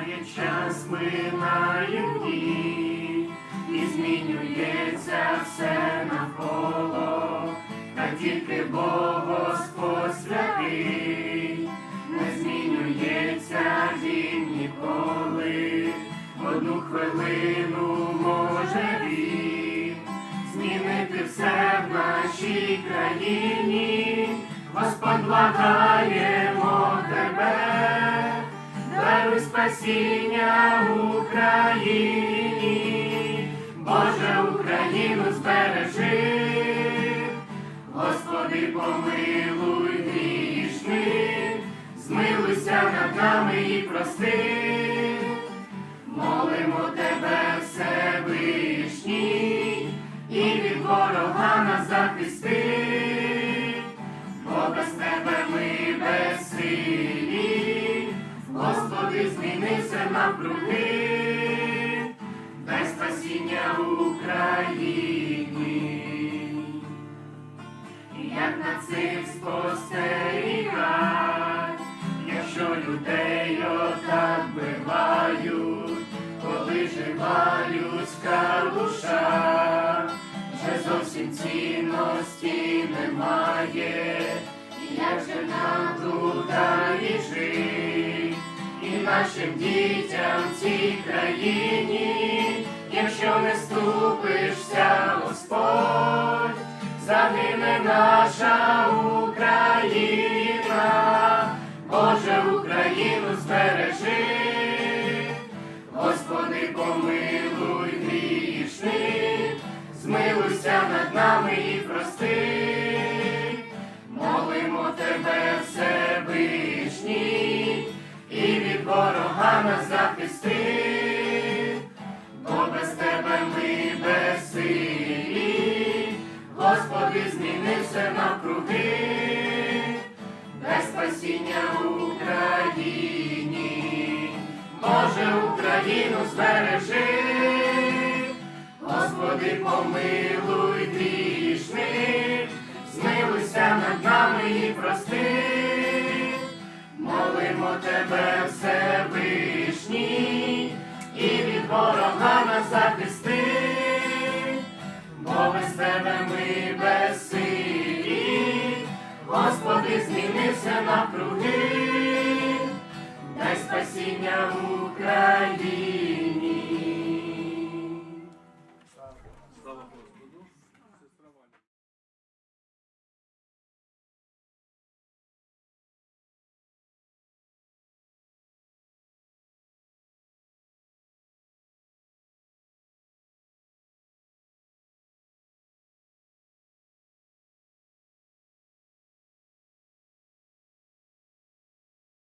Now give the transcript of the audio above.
Минає час, минають дні, і змінюється все навколо, та тільки Бог Господь святий, не змінюється він ніколи, одну хвилину може він змінити все в нашій країні, Господь благаємо тебе, даруй спасіння Україні, Боже Україну збережи, Господи, помилуй грішних, змилуйся над нами і прости, молимо тебе, Всевишній, і від ворога нас захисти, навкруги, дай спасіння Україні. Як на цим спостерігать, якщо людей отак бивають, коли жива людська душа, вже зовсім цінності немає, як же нам тут і нашим дітям в цій країні, якщо не ступишся, Господь загине наша Україна, Боже Україну збережи, Господи, помилуй грішних, змилуйся над нами нас захисти, бо без тебе ми безсилі, Господи, зміни все навкруги, дай спасіння Україні, Боже Україну збережи, Господи, помилуй грішних, змилуйся над нами і прости, молимо тебе, змінився навкруги,